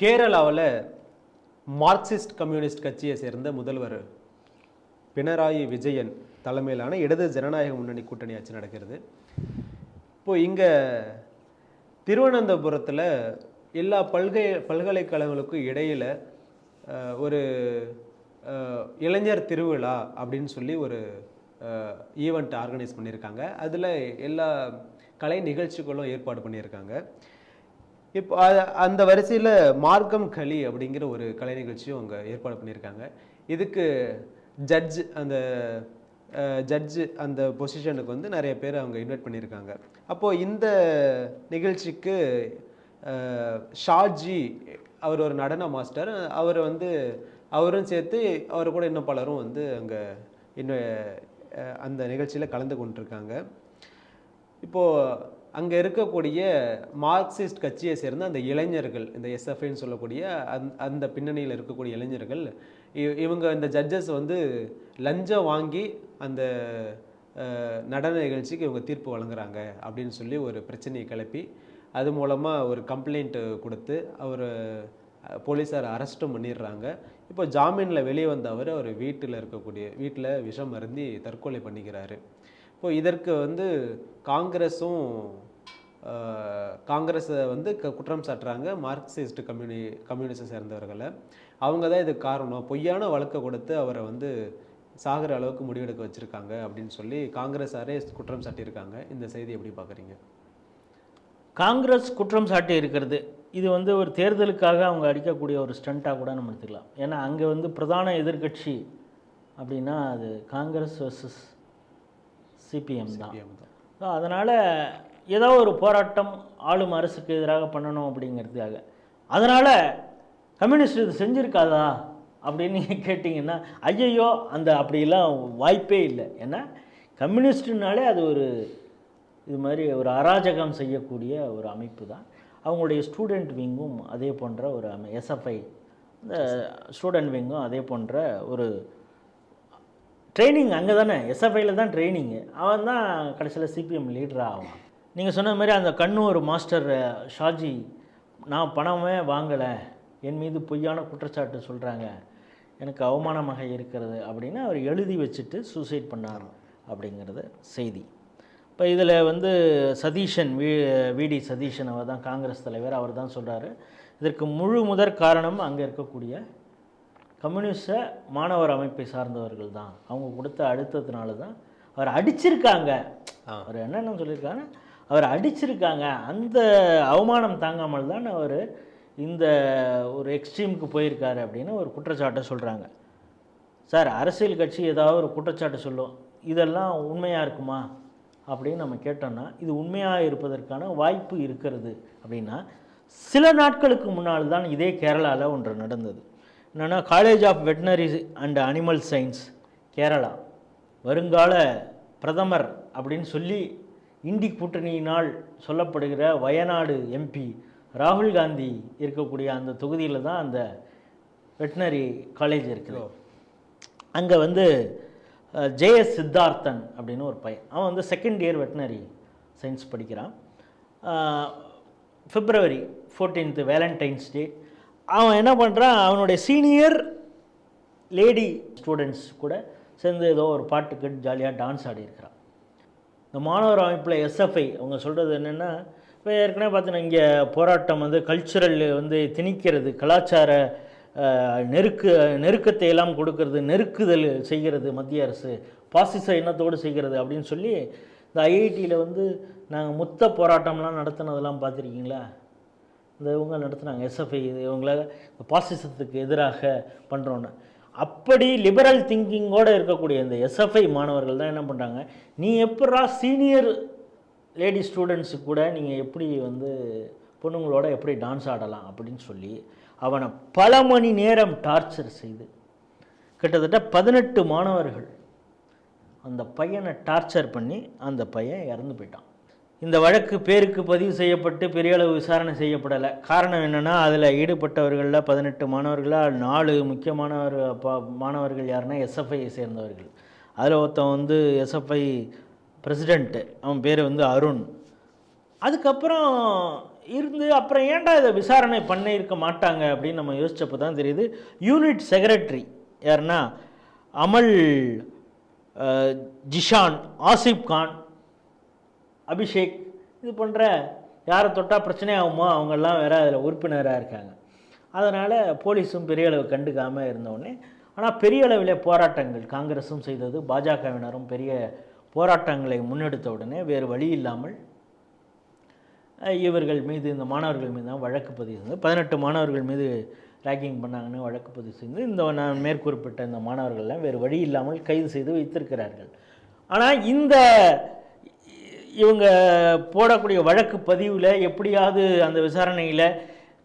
கேரளாவில் Marxist communist கட்சியை சேர்ந்த முதல்வர் பினராயி விஜயன் தலைமையிலான இடது ஜனநாயக முன்னணி கூட்டணி ஆட்சி நடக்கிறது. இப்போ இங்கே திருவனந்தபுரத்தில் எல்லா பல்கை பல்கலைக்கழகங்களுக்கும் இடையில ஒரு இளைஞர் திருவிழா அப்படின்னு சொல்லி ஒரு ஈவெண்ட் ஆர்கனைஸ் பண்ணியிருக்காங்க. அதில் எல்லா கலை நிகழ்ச்சிகளும் ஏற்பாடு பண்ணியிருக்காங்க. இப்போ அந்த வரிசையில் மார்க்கம் களி அப்படிங்கிற ஒரு கலை நிகழ்ச்சியும் அவங்க ஏற்பாடு பண்ணியிருக்காங்க. இதுக்கு ஜட்ஜ் அந்த ஜட்ஜு அந்த பொசிஷனுக்கு வந்து நிறைய பேர் அவங்க இன்வைட் பண்ணியிருக்காங்க. அப்போது இந்த நிகழ்ச்சிக்கு ஷாஜி அவர் ஒரு நடன மாஸ்டர் அவர் வந்து அவரும் சேர்த்து அவர் கூட இன்னும் பலரும் வந்து அங்கே இன்னும் அந்த நிகழ்ச்சியில் கலந்து கொண்டிருக்காங்க. இப்போது அங்கே இருக்கக்கூடிய மார்க்சிஸ்ட் கட்சியை சேர்ந்த அந்த இளைஞர்கள் இந்த எஸ்எஃப்ஐன்னு சொல்லக்கூடிய அந் அந்த பின்னணியில் இருக்கக்கூடிய இளைஞர்கள் இவங்க இந்த ஜட்ஜஸ் வந்து லஞ்சம் வாங்கி அந்த நடன நிகழ்ச்சிக்கு இவங்க தீர்ப்பு வழங்குறாங்க அப்படின்னு சொல்லி ஒரு பிரச்சனையை கிளப்பி அது மூலமாக ஒரு கம்ப்ளைண்ட்டு கொடுத்து அவர் போலீஸார் அரெஸ்ட்டும் பண்ணிடுறாங்க. இப்போ ஜாமீனில் வெளியே வந்த அவர் அவர் வீட்டில் இருக்கக்கூடிய வீட்டில் விஷம் அருந்தி தற்கொலை பண்ணிக்கிறாரு. இப்போ இதற்கு வந்து காங்கிரஸும் காங்கிரஸை வந்து க- குற்றம் சாட்டுறாங்க. மார்க்சிஸ்ட் கம்யூனி கம்யூனிஸ்டை சேர்ந்தவர்களை. அவங்க தான் இதுக்கு காரணம். பொய்யான வழக்கை கொடுத்து அவரை வந்து சாகிற அளவுக்கு முடிவெடுக்க வச்சுருக்காங்க அப்படின்னு சொல்லி காங்கிரஸாரே குற்றம் சாட்டியிருக்காங்க. இந்த செய்தி எப்படி பார்க்குறீங்க? காங்கிரஸ் குற்றம் சாட்டி இருக்கிறது. இது வந்து ஒரு தேர்தலுக்காக அவங்க அடிக்கக்கூடிய ஒரு ஸ்டண்ட்டாக கூட நம்ம எடுத்துக்கலாம். ஏன்னா அங்கே வந்து பிரதான எதிர்க்கட்சி அப்படின்னா அது காங்கிரஸ் வர்சஸ் சிபிஎம் தான். ஸோ அதனால் ஏதோ ஒரு போராட்டம் ஆளும் அரசுக்கு எதிராக பண்ணணும் அப்படிங்கிறதுக்காக. அதனால் கம்யூனிஸ்ட் இது செஞ்சுருக்காதா அப்படின்னு நீங்கள் கேட்டிங்கன்னா ஐயையோ அந்த அப்படிலாம் வாய்ப்பே இல்லை. ஏன்னா கம்யூனிஸ்ட்னாலே அது ஒரு இது மாதிரி ஒரு அராஜகம் செய்யக்கூடிய ஒரு அமைப்பு தான். அவங்களுடைய ஸ்டூடெண்ட் விங்கும் அதே போன்ற ஒரு எஸ்எஃப்ஐ இந்த ஸ்டூடெண்ட் விங்கும் அதே போன்ற ஒரு ட்ரைனிங் அங்கே தானே? எஸ்எஃப்ஐயில் தான் ட்ரைனிங்கு அவன் தான் கடைசியில் சிபிஎம் லீடராக ஆவான். நீங்கள் சொன்ன மாதிரி அந்த கண்ணூர் மாஸ்டர் ஷாஜி நான் பணமே வாங்கலை. என் மீது பொய்யான குற்றச்சாட்டு சொல்கிறாங்க எனக்கு அவமானமாக இருக்கிறது அப்படின்னு அவர் எழுதி வச்சுட்டு சூசைட் பண்ணார் அப்படிங்கிறது செய்தி. இப்போ இதில் வந்து சதீஷன் வி விடி சதீஷன் அவர் தான் காங்கிரஸ் தலைவர் அவர் தான் சொல்கிறாரு இதற்கு முழு முதற் காரணம் அங்கே இருக்கக்கூடிய கம்யூனிஸ்ட மாணவர் அமைப்பை சார்ந்தவர்கள் தான். அவங்க கொடுத்த அழுத்தத்தினால தான் அவர் அடிச்சிருக்காங்க. அவர் என்னென்ன சொல்லியிருக்காங்க அவர் அடிச்சிருக்காங்க. அந்த அவமானம் தாங்காமல் தான் அவர் இந்த ஒரு எக்ஸ்ட்ரீமுக்கு போயிருக்காரு அப்படின்னு ஒரு குற்றச்சாட்டை சொல்கிறாங்க சார் அரசியல் கட்சி ஏதாவது ஒரு குற்றச்சாட்டு சொல்லும். இதெல்லாம் உண்மையாக இருக்குமா? அப்படின்னு நம்ம கேட்டோம்னா இது உண்மையாக இருப்பதற்கான வாய்ப்பு இருக்கிறது. அப்படின்னா சில நாட்களுக்கு முன்னால் தான் இதே கேரளாவில் ஒன்று நடந்தது. என்னென்னா college of veterinary and animal science Kerala வருங்கால பிரதமர் அப்படின்னு சொல்லி இந்தி கூட்டணியினால் சொல்லப்படுகிற வயநாடு எம்பி ராகுல் காந்தி இருக்கக்கூடிய அந்த தொகுதியில் தான் அந்த வெட்டினரி காலேஜ் இருக்குது. அங்கே வந்து ஜேஎஸ் சித்தார்த்தன் அப்படின்னு ஒரு பையன். அவன் வந்து செகண்ட் இயர் வெட்டினரி சயின்ஸ் படிக்கிறான். ஃபிப்ரவரி ஃபோர்டீன்த்து வேலண்டைன்ஸ் டே அவன் என்ன பண்ணுறான் அவனுடைய சீனியர் லேடி ஸ்டூடெண்ட்ஸ் கூட சேர்ந்து ஏதோ ஒரு பாட்டு கேட்டு ஜாலியாக டான்ஸ் ஆடியிருக்கிறான் இந்த மாணவர் அமைப்பில் எஸ்எஃப்ஐ அவங்க சொல்கிறது என்னென்னா இப்போ ஏற்கனவே பார்த்தீங்கன்னா இங்கே போராட்டம் வந்து கல்ச்சுரல் வந்து திணிக்கிறது கலாச்சார நெருக்கு நெருக்கத்தை எல்லாம் கொடுக்கறது நெருக்குதல் செய்கிறது மத்திய அரசு பாசிச எண்ணத்தோடு செய்கிறது அப்படின்னு சொல்லி இந்த ஐஐடியில் வந்து நாங்கள் முத்த போராட்டம்லாம் நடத்தினதெல்லாம் பார்த்துருக்கீங்களா? இந்த இவங்க நடத்துனாங்க எஸ்எஃப்ஐ இவங்கள பாசிசத்துக்கு எதிராக பண்ணுறோன்னு அப்படி லிபரல் திங்கிங்கோடு இருக்கக்கூடிய இந்த எஸ்எஃப்ஐ மாணவர்கள் தான் என்ன பண்ணுறாங்க நீ எப்படா சீனியர் லேடி ஸ்டூடெண்ட்ஸு கூட நீங்கள் எப்படி வந்து பொண்ணுங்களோட எப்படி டான்ஸ் ஆடலாம் அப்படின்னு சொல்லி அவனை பல மணி நேரம் டார்ச்சர் செய்து கிட்டத்தட்ட பதினெட்டு மாணவர்கள் அந்த பையனை டார்ச்சர் பண்ணி அந்த பையன் இறந்து போயிட்டான். இந்த வழக்கு பேருக்கு பதிவு செய்யப்பட்டு பெரிய அளவு விசாரணை செய்யப்படலை. காரணம் என்னென்னா அதில் ஈடுபட்டவர்களில் பதினெட்டு மாணவர்களாக நாலு முக்கியமானவர் பா- மாணவர்கள் யாருன்னா எஸ்எஃப்ஐயை சேர்ந்தவர்கள். அதில் ஒருத்தன் வந்து எஸ்எஃப்ஐ பிரசிடெண்ட்டு அவன் பேர் வந்து அருண். அதுக்கப்புறம் இருந்து அப்புறம் ஏன்டா இதை விசாரணை பண்ணியிருக்க மாட்டாங்க அப்படின்னு நம்ம யோசித்தப்போ தான் தெரியுது. யூனிட் செக்ரட்டரி யாருன்னா அமல் ஜிஷான் ஆசிப் கான் அபிஷேக் இது போன்ற யாரை தொட்டால் பிரச்சனை ஆகுமோ அவங்கெல்லாம் வேற அதில் உறுப்பினராக இருக்காங்க. அதனால் போலீஸும் பெரிய அளவு கண்டுக்காமல் இருந்தவுடனே ஆனால் பெரிய அளவில் போராட்டங்கள் காங்கிரஸும் செய்தது பாஜகவினரும் பெரிய போராட்டங்களை முன்னெடுத்த உடனே வேறு வழி இல்லாமல் இவர்கள் மீது இந்த மாணவர்கள் மீது தான் வழக்கு பதிவு செய்தது. பதினெட்டு மாணவர்கள் மீது ரேக்கிங் பண்ணாங்கன்னு வழக்கு பதிவு செய்து இந்த நான் மேற்குறிப்பிட்ட இந்த மாணவர்கள்லாம் வேறு வழி இல்லாமல் கைது செய்து வைத்திருக்கிறார்கள். ஆனால் இந்த இவங்க போடக்கூடிய வழக்கு பதிவில் எப்படியாவது அந்த விசாரணையில்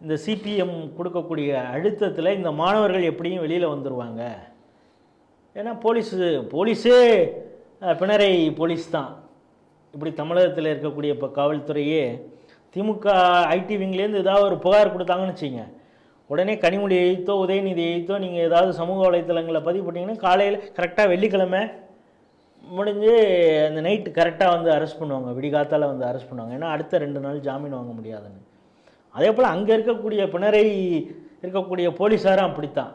இந்த சிபிஎம் கொடுக்கக்கூடிய அழுத்தத்தில் இந்த மாணவர்கள் எப்படியும் வெளியில் வந்துடுவாங்க ஏன்னா போலீஸு போலீஸே பிணரை போலீஸ் தான். இப்படி தமிழகத்தில் இருக்கக்கூடிய இப்போ காவல்துறையே திமுக ஐடி விங்லேருந்து ஏதாவது ஒரு புகார் கொடுத்தாங்கன்னு வச்சுங்க உடனே கனிமொழி எழுத்தோ உதயநிதி எழுத்தோ நீங்கள் ஏதாவது சமூக வலைத்தளங்களில் பதிவு பண்ணிங்கன்னா காலையில் கரெக்டாக வெள்ளிக்கிழமை முடிஞ்சு அந்த நைட்டு கரெக்டாக வந்து அரெஸ்ட் பண்ணுவாங்க. விடிகாத்தால் வந்து அரெஸ்ட் பண்ணுவாங்க. ஏன்னா அடுத்த ரெண்டு நாள் ஜாமீன் வாங்க முடியாதுன்னு. அதே போல் அங்கே இருக்கக்கூடிய பிணறை இருக்கக்கூடிய போலீஸாரும் அப்படித்தான்.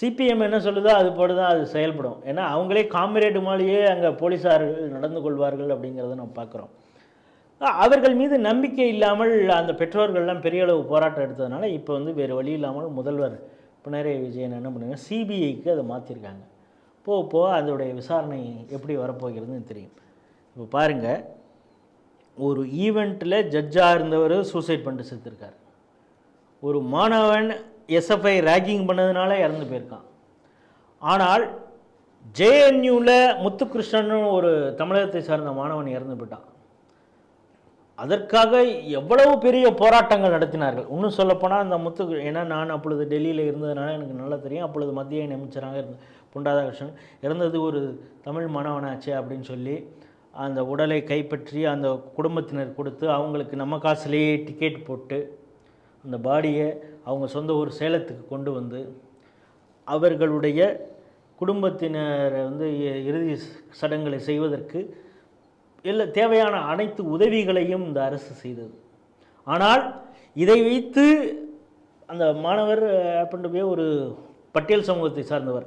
சிபிஎம் என்ன சொல்லுதோ அது போல தான் அது செயல்படும். ஏன்னா அவங்களே காமிரேட் மாலேயே அங்கே போலீஸார்கள் நடந்து கொள்வார்கள் அப்படிங்கிறத நம்ம பார்க்குறோம் அவர்கள் மீது நம்பிக்கை இல்லாமல் அந்த பெற்றோர்கள்லாம் பெரிய அளவு போராட்டம் எடுத்ததுனால இப்போ வந்து வேறு வழி இல்லாமல் முதல்வர் பினராயி விஜயன் என்ன பண்ணுங்க சிபிஐக்கு அதை மாற்றிருக்காங்க போக போக அதோடைய விசாரணை எப்படி வரப்போகிறதுன்னு தெரியும். இப்போ பாருங்கள் ஒரு ஈவெண்ட்டில் ஜட்ஜாக இருந்தவர் சூசைட் பண்ணிட்டு செத்துருக்கார். ஒரு மாணவன் எஸ்எஃப்ஐ ரேக்கிங் பண்ணதுனால இறந்து போயிருக்கான். ஆனால் ஜேஎன்யூவில் முத்துகிருஷ்ணன் ஒரு தமிழகத்தை சார்ந்த மாணவன் இறந்து போயிட்டான். அதற்காக எவ்வளவு பெரிய போராட்டங்கள் நடத்தினார்கள். இன்னும் சொல்லப்போனால் அந்த முத்து ஏன்னா நான் அப்பொழுது டெல்லியில் இருந்ததுனால எனக்கு நல்லா தெரியும். அப்பொழுது மத்திய இணை அமைச்சராக பொன் ராதாகிருஷ்ணன் இறந்தது ஒரு தமிழ் மாணவனாச்சே அப்படின்னு சொல்லி அந்த உடலை கைப்பற்றி அந்த குடும்பத்தினர் கொடுத்து அவங்களுக்கு நம்ம காசுலேயே டிக்கெட் போட்டு அந்த பாடியை அவங்க சொந்த ஊர் சேலத்துக்கு கொண்டு வந்து அவர்களுடைய குடும்பத்தினரை வந்து இ- இறுதி சடங்குகளை செய்வதற்கு எல்லா தேவையான அனைத்து உதவிகளையும் இந்த அரசு செய்தது. ஆனால் இதை வைத்து அந்த மாணவர் அப்படின்ட்டு ஒரு பட்டியல் சமூகத்தை சார்ந்தவர்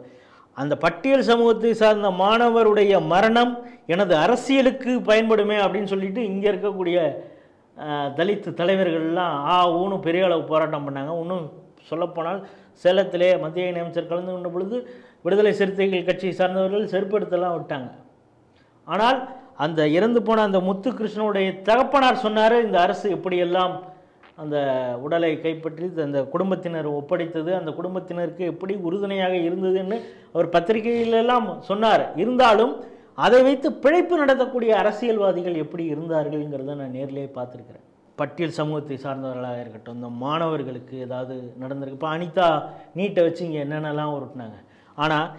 அந்த பட்டியல் சமூகத்தை சார்ந்த மாணவருடைய மரணம் எனது அரசியலுக்கு பயன்படுமே அப்படின்னு சொல்லிட்டு இங்கே இருக்கக்கூடிய தலித்து தலித் தலைவர்கள்லாம் ஆ ஊன்னு பெரிய அளவு போராட்டம் பண்ணாங்க. இன்னும் சொல்லப்போனால் சேலத்திலே மத்திய இணையமைச்சர் கலந்து கொண்ட பொழுது விடுதலை சிறுத்தைகள் கட்சியை சார்ந்தவர்கள் செருப்படுத்தலாம் விட்டாங்க. ஆனால் அந்த இறந்து போன அந்த முத்து கிருஷ்ணனுடைய தகப்பனார் சொன்னார் இந்த அரசு எப்படியெல்லாம் அந்த உடலை கைப்பற்றி அந்த குடும்பத்தினர் ஒப்படைத்தது. அந்த குடும்பத்தினருக்கு எப்படி உறுதுணையாக இருந்ததுன்னு அவர் பத்திரிகையிலெல்லாம் சொன்னார். இருந்தாலும் அதை வைத்து பிழைப்பு நடத்தக்கூடிய அரசியல்வாதிகள் எப்படி இருந்தார்கள்ங்கிறத நான் நேரிலே பார்த்துருக்கிறேன். பட்டியல் சமூகத்தை சார்ந்தவர்களாக இருக்கட்டும் இந்த மாணவர்களுக்கு ஏதாவது நடந்திருக்கு. இப்போ அனிதா நீட்டை வச்சு இங்கே என்னென்னலாம் உருட்டினாங்க. ஆனால்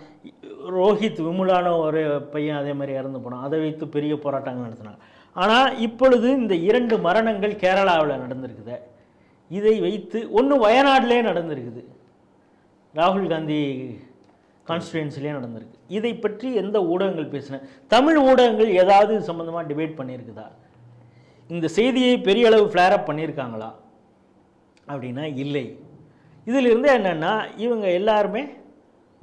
ரோஹித் விமுலான ஒரு பையன் அதே மாதிரி இறந்து போனான். அதை வைத்து பெரிய போராட்டங்கள் நடத்தினாங்க. ஆனால் இப்பொழுது இந்த இரண்டு மரணங்கள் கேரளாவில் நடந்திருக்குது. இதை வைத்து ஒன்று வயநாட்டிலே நடந்திருக்குது. ராகுல் காந்தி கான்ஸ்டிடுவன்சிலே நடந்திருக்கு. இதை பற்றி எந்த ஊடகங்கள் பேசின? தமிழ் ஊடகங்கள் ஏதாவது சம்மந்தமாக டிபேட் பண்ணியிருக்குதா? இந்த செய்தியை பெரிய அளவு ஃப்ளேரப் பண்ணியிருக்காங்களா? அப்படின்னா இல்லை. இதிலிருந்து என்னென்னா இவங்க எல்லாருமே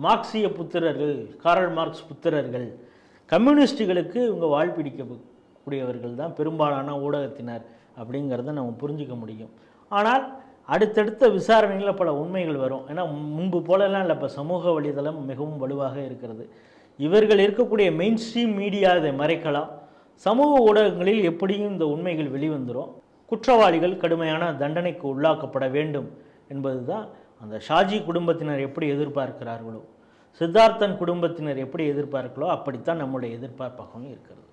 மார்க்சிய புத்திரர்கள் காரல் மார்க்ஸ் புத்திரர்கள் கம்யூனிஸ்டுகளுக்கு இவங்க வாழ் கூடியவர்கள் தான் பெரும்பாலான ஊடகத்தினர் அப்படிங்கிறத நம்ம புரிஞ்சிக்க முடியும். ஆனால் அடுத்தடுத்த விசாரணையில் பல உண்மைகள் வரும். ஏன்னா முன்பு போலலாம் இல்லை. இப்போ சமூக வலைதளம் மிகவும் வலுவாக இருக்கிறது. இவர்கள் இருக்கக்கூடிய மெயின் ஸ்ட்ரீம் மீடியா இதை மறைக்கலாம். சமூக ஊடகங்களில் எப்படியும் இந்த உண்மைகள் வெளிவந்துடும் குற்றவாளிகள் கடுமையான தண்டனைக்கு உள்ளாக்கப்பட வேண்டும் என்பதுதான் அந்த ஷாஜி குடும்பத்தினர் எப்படி எதிர்பார்க்கிறார்களோ சித்தார்த்தன் குடும்பத்தினர் எப்படி எதிர்பார்க்கலோ அப்படித்தான் நம்முடைய எதிர்பார்ப்பாகவும் இருக்கிறது.